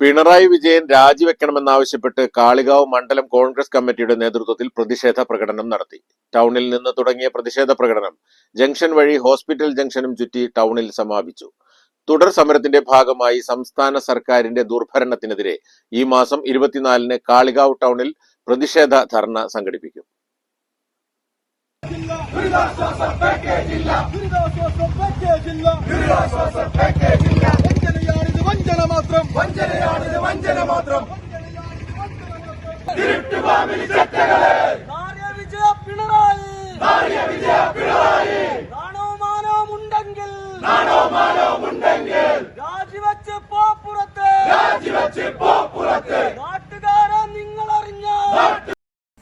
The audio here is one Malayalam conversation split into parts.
Pinarayi Vijayan രാജിവെക്കണമെന്നാവശ്യപ്പെട്ട് കാളികാവ് മണ്ഡലം കോൺഗ്രസ് കമ്മിറ്റിയുടെ നേതൃത്വത്തിൽ പ്രതിഷേധ പ്രകടനം നടത്തി ടൗണിൽ നിന്ന് തുടങ്ങിയ പ്രതിഷേധ പ്രകടനം ജംഗ്ഷൻ വഴി ഹോസ്പിറ്റൽ ജംഗ്ഷനും ചുറ്റി ടൗണിൽ സമാപിച്ചു തുടർ സമരത്തിന്റെ ഭാഗമായി സംസ്ഥാന സർക്കാരിന്റെ ദുർഭരണത്തിനെതിരെ ഈ മാസം ഇരുപത്തിനാലിന് കാളികാവ് ടൗണിൽ പ്രതിഷേധ ധർണ സംഘടിപ്പിക്കും ദുരിതാശ്വാസ പാക്കേജില്ല വിജയ പിണറായി നാര്യ വിജയ പിണറായി. നാണോ മാനോ മുണ്ടെങ്കിൽ നാണോ മാനോ മുണ്ടെങ്കിൽ രാജിവെച്ച് പോ പുറത്ത്. രാജിവെച്ച് പോ പുറത്ത്. നാട്ടുകാരെ നിങ്ങൾ അറിഞ്ഞ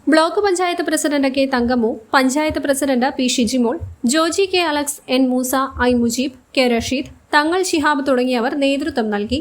block panchayat president K Thankammu panchayat president P Shijimol Joji K Alex N Moosa I Mujeeb K Rasheed Thangal Shihab തുടങ്ങിയവർ നേതൃത്വം നൽകി.